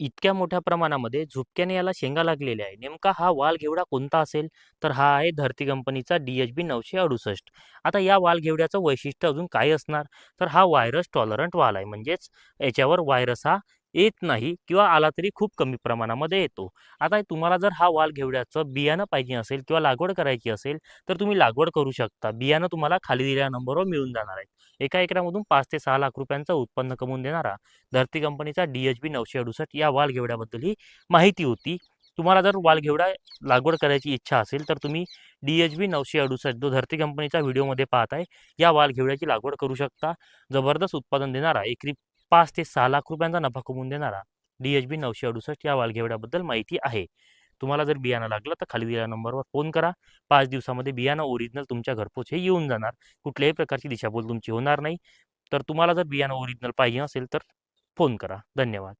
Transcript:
इतक्या मोठ्या प्रमाणामध्ये झुपक्याने याला शेंगा लागलेल्या आहे. नेमका हा वाल घेवडा कोणता असेल? तर हा आहे धरती कंपनीचा डी एच बी नऊशे अडुसष्ट. आता या वाल घेवड्याचं वैशिष्ट्य अजून काय असणार? तर हा व्हायरस टॉलरंट वाल आहे. म्हणजेच याच्यावर व्हायरस हा येत नाही किंवा आला तरी खूप कमी प्रमाणामध्ये येतो. आता तुम्हाला जर हा वाल घेवड्याचं बियाणं पाहिजे असेल किंवा लागवड करायची असेल तर तुम्ही लागवड करू शकता. बियाणं तुम्हाला खाली दिलेल्या नंबरवर मिळून जाणार आहे एका एकरामधून पाच ते सहा लाख रुपयांचं उत्पन्न कमवून देणारा धरती कंपनीचा डी एच बी नऊशे अडुसष्ट या वाल घेवड्याबद्दल ही माहिती होती. तुम्हाला जर वालघेवडा लागवड करायची इच्छा असेल तर तुम्ही डी एच बी नऊशे अडुसष्ट जो धरती कंपनीचा व्हिडिओमध्ये पाहत आहे या वालघेवड्याची लागवड करू शकता. जबरदस्त उत्पादन देणारा एकरी पाच ते सहा लाख रुपयांचा नफा कमवून देणारा डी एच बी नऊशे अडुसष्ट या वालघेवड्याबद्दल माहिती आहे. तुम्हाला जर बियाणं लागलं तर खाली दिलेल्या नंबरवर फोन करा. पाच दिवसामध्ये बियाणं ओरिजिनल तुमच्या घरपोच हे येऊन जाणार. कुठल्याही प्रकारची दिशाभूल तुमची होणार नाही. तर तुम्हाला जर बियाणं ओरिजिनल पाहिजे असेल तर फोन करा. धन्यवाद.